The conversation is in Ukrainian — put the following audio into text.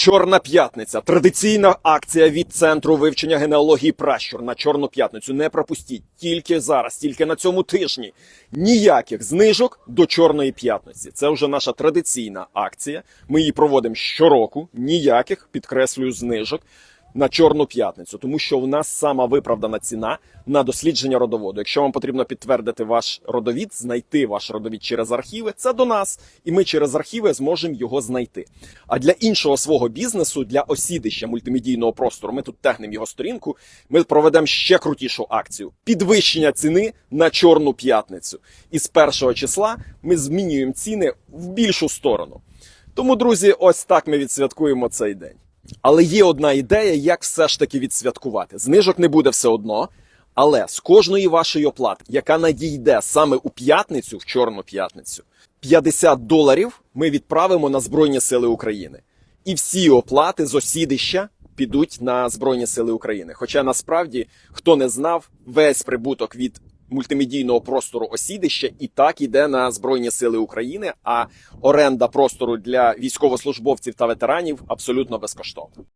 Чорна п'ятниця традиційна акція від центру вивчення генеалогії пращур на чорну п'ятницю. Не пропустіть тільки зараз, тільки на цьому тижні. Ніяких знижок до чорної п'ятниці. Це вже наша традиційна акція. Ми її проводимо щороку. Ніяких підкреслюю знижок на чорну п'ятницю, тому що у нас сама виправдана ціна на дослідження родоводу. Якщо вам потрібно підтвердити ваш родовід, знайти ваш родовід через архіви, це до нас, і ми через архіви зможемо його знайти. А для іншого свого бізнесу, для осідища мультимедійного простору, ми тут тегнемо його сторінку. Ми проведемо ще крутішу акцію: підвищення ціни на чорну п'ятницю. І з першого числа ми змінюємо ціни в більшу сторону. Тому, друзі, ось так ми відсвяткуємо цей день. Але є одна ідея, як все ж таки відсвяткувати. Знижок не буде все одно. Але з кожної вашої оплати, яка надійде саме у п'ятницю, в чорну п'ятницю, 50 доларів ми відправимо на Збройні Сили України. І всі оплати з осідища підуть на Збройні Сили України. Хоча насправді, хто не знав, весь прибуток від мультимедійного простору осідища і так іде на Збройні Сили України, а оренда простору для військовослужбовців та ветеранів абсолютно безкоштовна.